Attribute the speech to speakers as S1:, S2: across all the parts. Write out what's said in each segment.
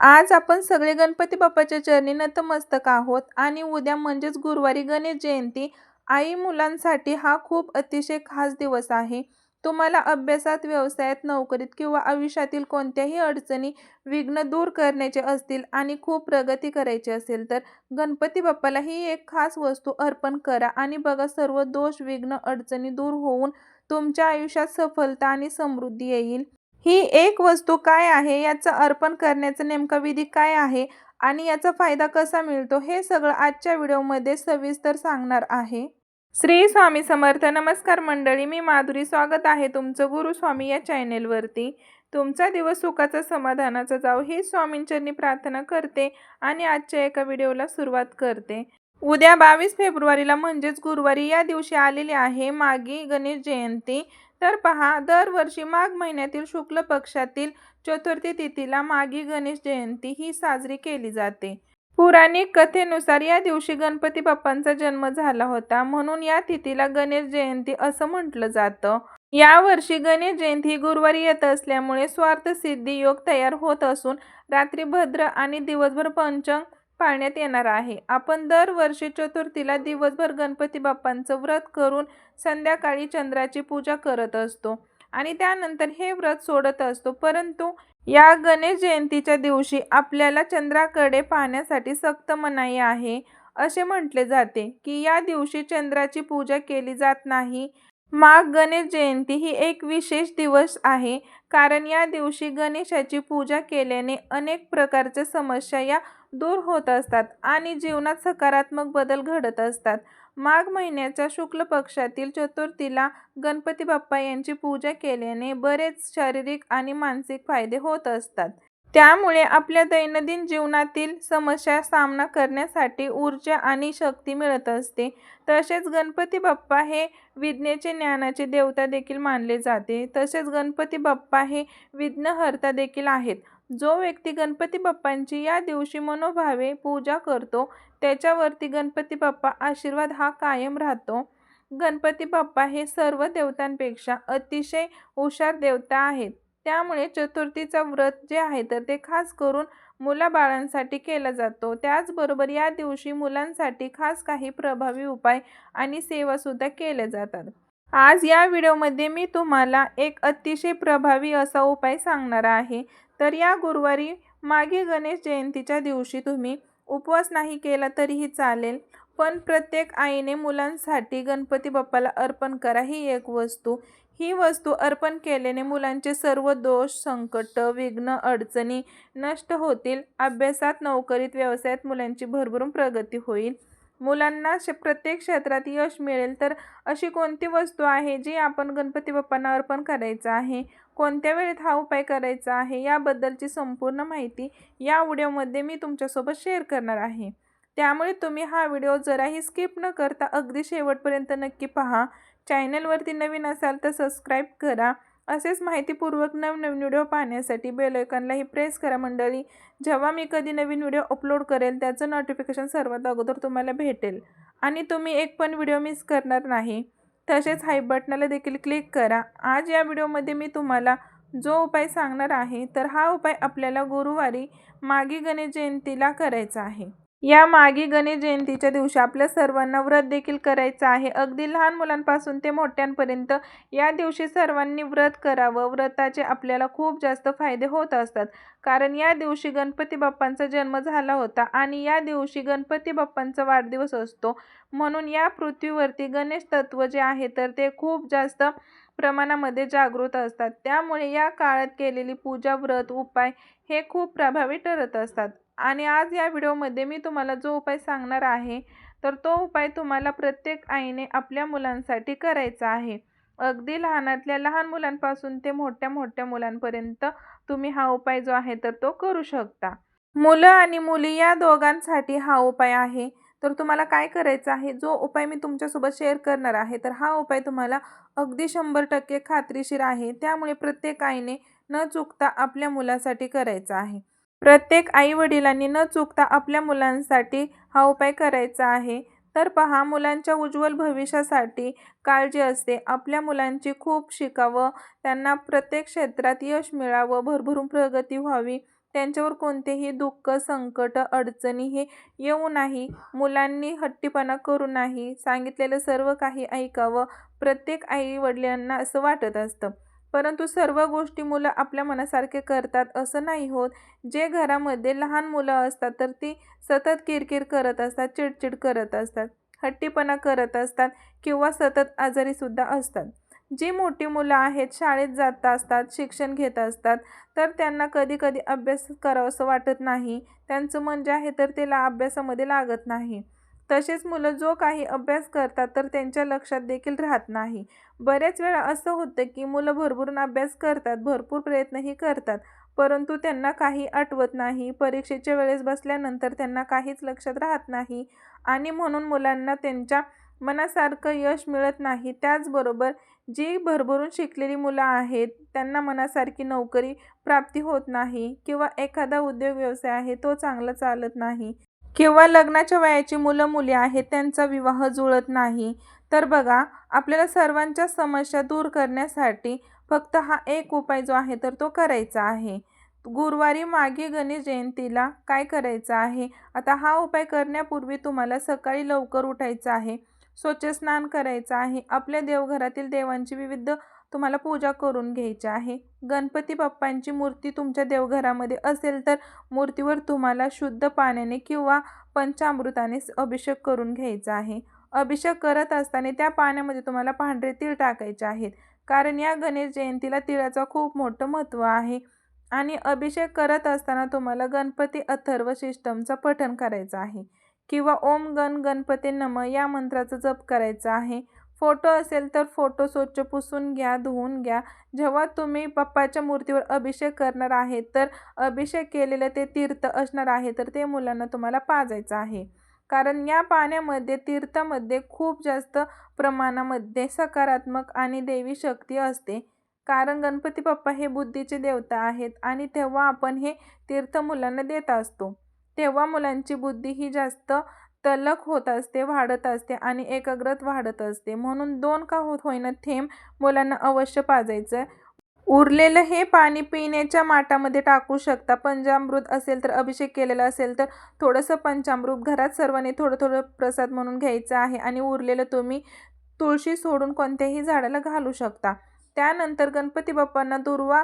S1: आज आपण सगळे गणपती बाप्पाच्या चरणी नतमस्तक आहोत आणि उद्या म्हणजेच गुरुवारी गणेश जयंती आई मुलांसाठी हा खूप अतिशय खास दिवस आहे. तुम्हाला अभ्यासात व्यवसायात नोकरीत किंवा आयुष्यातील कोणत्याही अडचणी विघ्न दूर करण्याचे असतील आणि खूप प्रगती करायची असेल तर गणपती बाप्पाला ही एक खास वस्तू अर्पण करा आणि बघा सर्व दोष विघ्न अडचणी दूर होऊन तुमच्या आयुष्यात सफलता आणि समृद्धी येईल. ही एक वस्तू काय आहे? याचं अर्पण करण्याचा नेमका विधी काय आहे? आणि याचा फायदा कसा मिळतो? हे सगळं आजच्या व्हिडिओमध्ये सविस्तर सांगणार आहे. श्री स्वामी समर्थ. नमस्कार मंडळी. मी माधुरी. स्वागत आहे तुमचं गुरुस्वामी या चॅनेलवरती. तुमचा दिवस सुखाचा समाधानाचा जाऊ ही स्वामींचरणी प्रार्थना करते आणि आजच्या एका व्हिडिओला सुरुवात करते. उद्या बावीस फेब्रुवारीला म्हणजेच गुरुवारी या दिवशी आलेली आहे मागी गणेश जयंती. तर पहा दरवर्षी माघ महिन्यातील शुक्ल पक्षातील चतुर्थी तिथीला मागी गणेश जयंती ही साजरी केली जाते. पुराणिक कथेनुसार या दिवशी गणपती बाप्पांचा जन्म झाला होता म्हणून या तिथीला गणेश जयंती असं म्हटलं जातं. यावर्षी गणेश जयंती गुरुवारी येत असल्यामुळे स्वार्थसिद्धी योग तयार होत असून रात्री भद्र आणि दिवसभर पंचंग पाळण्यात येणार आहे. आपण दरवर्षी चतुर्थीला दिवसभर गणपती बाप्पांचं व्रत करून संध्याकाळी चंद्राची पूजा करत असतो आणि त्यानंतर हे व्रत सोडत असतो. परंतु या गणेश जयंतीच्या दिवशी आपल्याला चंद्राकडे पाहण्यासाठी सक्त मनाई आहे. असे म्हटले जाते की या दिवशी चंद्राची पूजा केली जात नाही. माघ गणेश जयंती ही एक विशेष दिवस आहे. कारण या दिवशी गणेशाची पूजा केल्याने अनेक प्रकारच्या समस्या या दूर होत असतात आणि जीवनात सकारात्मक बदल घडत असतात. माघ महिन्याच्या शुक्ल पक्षातील चतुर्थीला गणपती बाप्पा यांची पूजा केल्याने बरेच शारीरिक आणि मानसिक फायदे होत असतात. त्यामुळे आपल्या दैनंदिन जीवनातील समस्या सामना करण्यासाठी ऊर्जा आणि शक्ती मिळत असते. तसेच गणपती बाप्पा हे विज्ञेचे ज्ञानाचे देवता देखील मानले जाते. तसेच गणपती बाप्पा हे विघ्नहर्ता देखील आहेत. जो व्यक्ती गणपती बाप्पांची या दिवशी मनोभावे पूजा करतो त्याच्यावरती गणपती बाप्पा आशीर्वाद हा कायम राहतो. गणपती बाप्पा हे सर्व देवतांपेक्षा अतिशय हुशार देवता आहेत. त्यामुळे चतुर्थीचा व्रत जे आहे तर ते खास करून मुलाबाळांसाठी केला जातो. त्याचबरोबर या दिवशी मुलांसाठी खास काही प्रभावी उपाय आणि सेवासुद्धा केल्या जातात. आज या व्हिडिओमध्ये मी तुम्हाला एक अतिशय प्रभावी असा उपाय सांगणार आहे. तर या गुरुवारी मागे गणेश जयंतीच्या दिवशी तुम्ही उपवास नाही केला तरीही चालेल पण प्रत्येक आईने मुलांसाठी गणपती बाप्पाला अर्पण करा ही एक वस्तू. ही वस्तू अर्पण केल्याने मुलांचे सर्व दोष संकट विघ्न अडचणी नष्ट होतील. अभ्यासात नोकरीत व्यवसायात मुलांची भरभरून प्रगती होईल. मुलांना प्रत्येक क्षेत्रात यश मिळेल. तर अशी कोणती वस्तू आहे जी आपण गणपती बाप्पांना अर्पण करायचं आहे? कोणत्या वेळेत हा उपाय करायचा आहे? याबद्दलची संपूर्ण माहिती या व्हिडिओमध्ये मी तुमच्यासोबत शेअर करणार आहे. त्यामुळे तुम्ही हा व्हिडिओ जराही स्किप न करता अगदी शेवटपर्यंत नक्की पहा. चॅनलवरती नवीन असाल तर सबस्क्राईब करा. असेच माहितीपूर्वक नवनवीन व्हिडिओ पाहण्यासाठी बेलायकॉनलाही प्रेस करा मंडळी. जेव्हा मी कधी नवीन व्हिडिओ अपलोड करेल त्याचं नोटिफिकेशन सर्वात अगोदर तुम्हाला भेटेल. आणि तुम्ही एक पण व्हिडिओ मिस करणार नाही. तसेच हाय बटनाला देखील क्लिक करा. आज या व्हिडिओमध्ये मी तुम्हाला जो उपाय सांगणार आहे तर हा उपाय आपल्याला गुरुवारी मागी गणेश जयंतीला करायचा आहे. या मागी गणेश जयंतीच्या दिवशी आपल्या सर्वांना व्रत देखील करायचं आहे. अगदी लहान मुलांपासून ते मोठ्यांपर्यंत या दिवशी सर्वांनी व्रत करावं. व्रताचे आपल्याला खूप जास्त फायदे होत असतात. कारण या दिवशी गणपती बाप्पांचा जन्म झाला होता आणि या दिवशी गणपती बाप्पांचा वाढदिवस असतो. म्हणून या पृथ्वीवरती गणेश तत्व जे आहे तर ते खूप जास्त प्रमाणामध्ये जागृत असतात. त्यामुळे या काळात केलेली पूजा व्रत उपाय हे खूप प्रभावी ठरत असतात. आणि आज या व्हिडिओमध्ये मी तुम्हाला जो उपाय सांगणार आहे तर तो उपाय तुम्हाला प्रत्येक आईने आपल्या मुलांसाठी करायचा आहे. अगदी लहानातल्या लहान मुलांपासून ते मोठ्या मोठ्या मुलांपर्यंत तुम्ही हा उपाय जो आहे तर तो करू शकता. मुलं आणि मुली या दोघांसाठी हा उपाय आहे. तर तुम्हाला काय करायचं आहे? जो उपाय मी तुमच्यासोबत शेअर करणार आहे तर हा उपाय तुम्हाला अगदी शंभर टक्के खात्रीशीर आहे. त्यामुळे प्रत्येक आईने न चुकता आपल्या मुलासाठी करायचा आहे. प्रत्येक आईवडिलांनी न चुकता आपल्या मुलांसाठी हा उपाय करायचा आहे. तर पहा मुलांच्या उज्ज्वल भविष्यासाठी काळजी असते. आपल्या मुलांची खूप शिकावं त्यांना प्रत्येक क्षेत्रात यश मिळावं भरभरून प्रगती व्हावी त्यांच्यावर कोणतेही दुःख संकट अडचणी हे येऊ नाही. मुलांनी हट्टीपणा करू नाही. सांगितलेलं सर्व काही ऐकावं. प्रत्येक आई वडिलांना असं वाटत असतं. परंतु सर्व गोष्टी मुलं आपल्या मनासारखे करतात असं नाही होत. जे घरामध्ये लहान मुलं असतात तर ती सतत किरकिर करत असतात चिडचिड करत असतात हट्टीपणा करत असतात किंवा सतत आजारीसुद्धा असतात. जी मोठी मुलं आहेत शाळेत जात असतात शिक्षण घेत असतात तर त्यांना कधी कधी अभ्यास करावंसं वाटत नाही. त्यांचं मन जे आहे तर त्याला अभ्यासामध्ये लागत नाही. तसेच मुलं जो काही अभ्यास करतात तर त्यांच्या लक्षात देखील राहत नाही. बरेच वेळा असं होतं की मुलं भरभरून अभ्यास करतात भरपूर प्रयत्नही करतात परंतु त्यांना काही आठवत नाही परीक्षेच्या वेळेस बसल्यानंतर त्यांना काहीच लक्षात राहत नाही आणि म्हणून मुलांना त्यांच्या मनासारखं यश मिळत नाही. त्याचबरोबर जी भरभरून शिकलेली मुलं आहेत त्यांना मनासारखी नोकरी प्राप्ती होत नाही किंवा एखादा उद्योग व्यवसाय आहे तो चांगला चालत नाही. किंवा लग्नाच्या वयाची मुलं मुली आहेत त्यांचा विवाह जुळत नाही. तर बघा आपल्याला सर्वांच्या समस्या दूर करण्यासाठी फक्त हा एक उपाय जो आहे तर तो करायचा आहे. गुरुवारी मागे गणेश जयंतीला काय करायचं आहे? आता हा उपाय करण्यापूर्वी तुम्हाला सकाळी लवकर उठायचं आहे. स्वच्छ स्नान करायचं आहे. आपल्या देवघरातील देवांची विविध तुम्हाला पूजा करून घ्यायची आहे. गणपती बाप्पांची मूर्ती तुमच्या देवघरामध्ये असेल तर मूर्तीवर तुम्हाला शुद्ध पाण्याने किंवा पंचामृताने अभिषेक करून घ्यायचा आहे. अभिषेक करत असताना त्या पाण्यामध्ये तुम्हाला पांढरे तीळ टाकायचे आहेत. कारण या गणेश जयंतीला तिळाचं खूप मोठं महत्त्व आहे. आणि अभिषेक करत असताना तुम्हाला गणपती अथर्व सिस्टमचं पठण करायचं आहे. किंवा ओम गण गणपती नम या मंत्राचा जप करायचा आहे. फोटो असेल तर फोटो स्वच्छ पुसून घ्या धुवून घ्या. जेव्हा तुम्ही पप्पाच्या मूर्तीवर अभिषेक करणार आहे तर अभिषेक केलेलं ते तीर्थ असणार आहे तर ते मुलांना तुम्हाला पाजायचं आहे. कारण या पाण्यामध्ये तीर्थामध्ये खूप जास्त प्रमाणामध्ये सकारात्मक आणि देवी शक्ती असते. कारण गणपती बाप्पा हे बुद्धीचे देवता आहेत आणि तेव्हा आपण हे तीर्थ मुलांना देत असतो. तेव्हा मुलांची बुद्धी ही जास्त तलक होत असते वाढत असते आणि एकाग्रत वाढत असते. म्हणून दोन का होत होईना थेंब मुलांना अवश्य पाजायचं उरलेलं हे पाणी पिण्याच्या माटामध्ये टाकू शकता. पंचामृत असेल तर अभिषेक केलेला असेल तर थोडंसं पंचामृत घरात सर्वांनी थोडं थोडं प्रसाद म्हणून घ्यायचं आहे आणि उरलेलं तुम्ही तुळशी सोडून कोणत्याही झाडाला घालू शकता. त्यानंतर गणपती बाप्पांना दुर्वा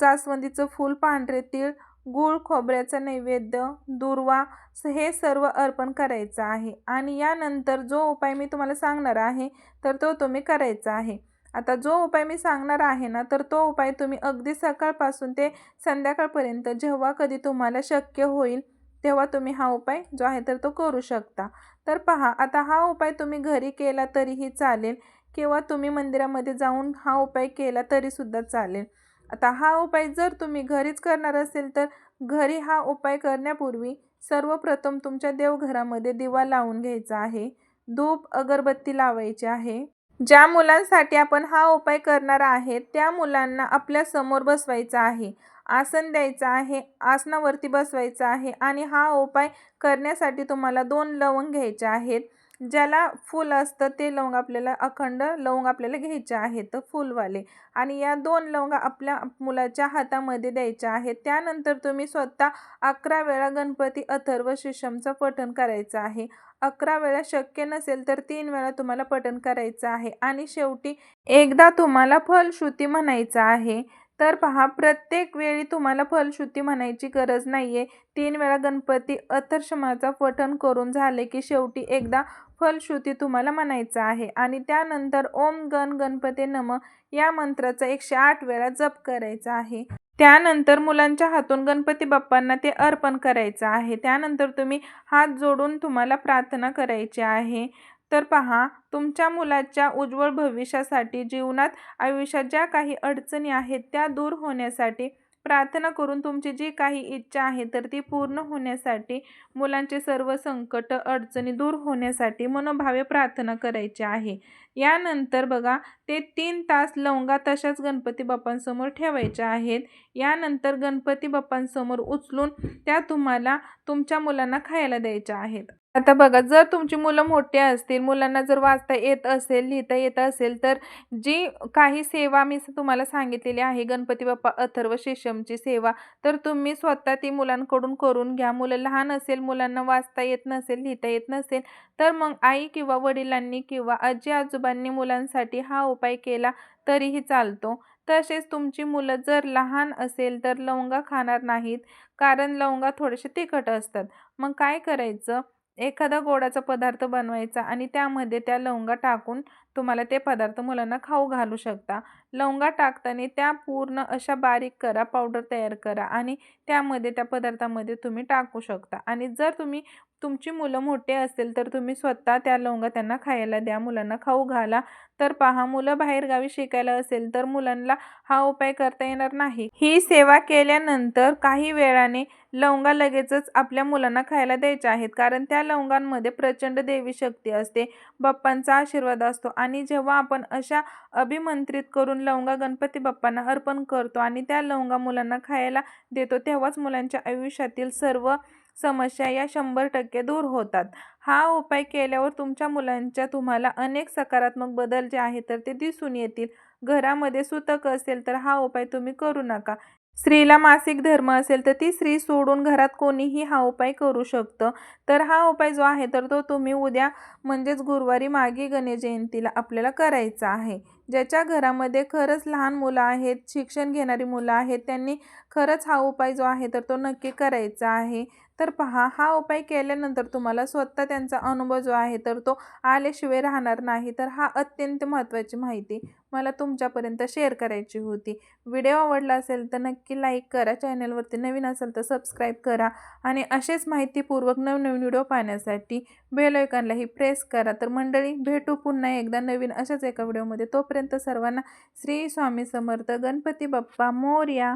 S1: जास्वंदीचं फूल पांढरे तीळ गूळ खोबऱ्याचा नैवेद्य दुर्वा हे सर्व अर्पण करायचं आहे. आणि यानंतर जो उपाय मी तुम्हाला सांगणार आहे तर तो तुम्ही करायचा आहे. आता जो उपाय मी सांगणार आहे ना तर तो उपाय तुम्ही अगदी सकाळपासून ते संध्याकाळपर्यंत जेव्हा कधी तुम्हाला शक्य होईल तेव्हा तुम्ही हा उपाय जो आहे तर तो करू शकता. तर पहा आता हा उपाय तुम्ही घरी केला तरीही चालेल किंवा तुम्ही मंदिरामध्ये जाऊन हा उपाय केला तरीसुद्धा चालेल. आता हा उपाय जर तुम्ही घरीच करणार असेल तर घरी हा उपाय करण्यापूर्वी सर्वप्रथम तुमच्या देवघरामध्ये दिवा लावून घ्यायचा आहे. धूप अगरबत्ती लावायची आहे. ज्या मुलांसाठी आपण हा उपाय करणार आहे त्या मुलांना आपल्यासमोर बसवायचा आहे. आसन द्यायचं आहे आसनावरती बसवायचं आहे आणि हा उपाय करण्यासाठी तुम्हाला दोन लवंग घ्यायचे आहेत. ज्याला फूल असतं ते लवंग आपल्याला अखंड लवंग आपल्याला घ्यायचे आहेत फुलवाले. आणि या दोन लवंग आपल्या मुलाच्या हातामध्ये द्यायच्या आहेत. त्यानंतर तुम्ही स्वतः अकरा वेळा गणपती अथर्व शिशमचं पठण करायचं आहे. अकरा वेळा शक्य नसेल तर तीन वेळा तुम्हाला पठण करायचं आहे. आणि शेवटी एकदा तुम्हाला फलश्रुती म्हणायचं आहे. तर पहा प्रत्येक वेळी तुम्हाला फलश्रुती म्हणायची गरज नाही आहे तीन वेळा गणपती अथर्षमाचा पठण करून झाले की शेवटी एकदा फलश्रुती तुम्हाला म्हणायचं आहे. आणि त्यानंतर ओम गण गणपती नम या मंत्राचा एकशे आठ वेळा जप करायचा आहे. त्यानंतर मुलांच्या हातून गणपती बाप्पांना ते अर्पण करायचं आहे. त्यानंतर तुम्ही हात जोडून तुम्हाला प्रार्थना करायची आहे. तर पहा तुमच्या मुलाच्या उज्ज्वल भविष्यासाठी जीवनात आयुष्यात ज्या काही अडचणी आहेत त्या दूर होण्यासाठी प्रार्थना करून तुमची जी काही इच्छा आहे तर ती पूर्ण होण्यासाठी मुलांचे सर्व संकट अडचणी दूर होण्यासाठी मनोभावे प्रार्थना करायची आहे. यानंतर बघा ते तीन तास लवंगा तशाच गणपती बाप्पांसमोर ठेवायच्या आहेत. यानंतर गणपती बाप्पांसमोर उचलून त्या तुम्हाला तुमच्या मुलांना खायला द्यायच्या आहेत. आता बघा जर तुमची मुलं मोठी असतील मुलांना जर वाचता येत असेल लिहिता येत असेल तर जी काही सेवा मी तुम्हाला सांगितलेली आहे गणपती बाप्पा अथर्व शेषमची सेवा तर तुम्ही स्वतः ती मुलांकडून करून घ्या. मुलं लहान असेल मुलांना वाचता येत नसेल लिहिता येत नसेल तर मग आई किंवा वडिलांनी किंवा आजी आजोबांनी मुलांसाठी हा उपाय केला तरीही चालतो. तसेच तुमची मुलं जर लहान असेल तर लवंगा खाणार नाहीत कारण लवंगा थोडेसे तिखट असतात. मग काय करायचं? एखादा गोडाचा पदार्थ बनवायचा आणि त्यामध्ये त्या लवंगा टाकून तुम्हाला ते पदार्थ मुलांना खाऊ घालू शकता. लवंगा टाकताना त्या पूर्ण अशा बारीक करा पावडर तयार करा आणि त्यामध्ये त्या पदार्थामध्ये तुम्ही टाकू शकता. आणि जर तुम्ही तुमची मुलं मोठे असेल तर तुम्ही स्वतः त्या लवंगा त्यांना खायला द्या मुलांना खाऊ घाला. तर पहा मुलं बाहेरगावी शिकायला असेल तर मुलांना हा उपाय करता येणार नाही. ही सेवा केल्यानंतर काही वेळाने लवंगा लगेचच आपल्या मुलांना खायला द्यायच्या आहेत. कारण त्या लवंगांमध्ये प्रचंड देवी शक्ती असते. बाप्पांचा आशीर्वाद असतो. आणि जेव्हा आपण अशा अभिमंत्रित करून लवंगा गणपती बाप्पांना अर्पण करतो आणि त्या लवंगा मुलांना खायला देतो तेव्हाच मुलांच्या आयुष्यातील सर्व समस्या या शंभर टक्के दूर होतात. हा उपाय केल्यावर तुमच्या मुलांच्या तुम्हाला अनेक सकारात्मक बदल जे आहेत तर ते दिसून येतील. घरामध्ये सुतक असेल तर हा उपाय तुम्ही करू नका. स्त्रीला मासिक धर्म असेल तर ती स्त्री सोडून घरात कोणीही हा उपाय करू शकतं. तर हा उपाय जो आहे तर तो तुम्ही उद्या म्हणजेच गुरुवारी मागे गणेश जयंतीला आपल्याला करायचा आहे. ज्याच्या घरामध्ये खरंच लहान मुलं आहेत शिक्षण घेणारी मुलं आहेत त्यांनी खरंच हा उपाय जो आहे तर तो नक्की करायचा आहे. तर पहा हा उपाय केल्यानंतर तुम्हाला स्वतः त्यांचा अनुभव जो आहे तर तो आल्याशिवाय राहणार नाही. तर हा अत्यंत महत्त्वाची माहिती मला तुमच्यापर्यंत शेअर करायची होती. व्हिडिओ आवडला असेल तर नक्की लाईक करा. चॅनलवरती नवीन असेल तर सबस्क्राईब करा. आणि असेच माहितीपूर्वक नवनवीन व्हिडिओ पाहण्यासाठी बेलॉयकॉनलाही प्रेस करा. तर मंडळी भेटू पुन्हा एकदा नवीन अशाच एका व्हिडिओमध्ये. तोपर्यंत सर्वांना श्री स्वामी समर्थ गणपती बाप्पा मोर्या.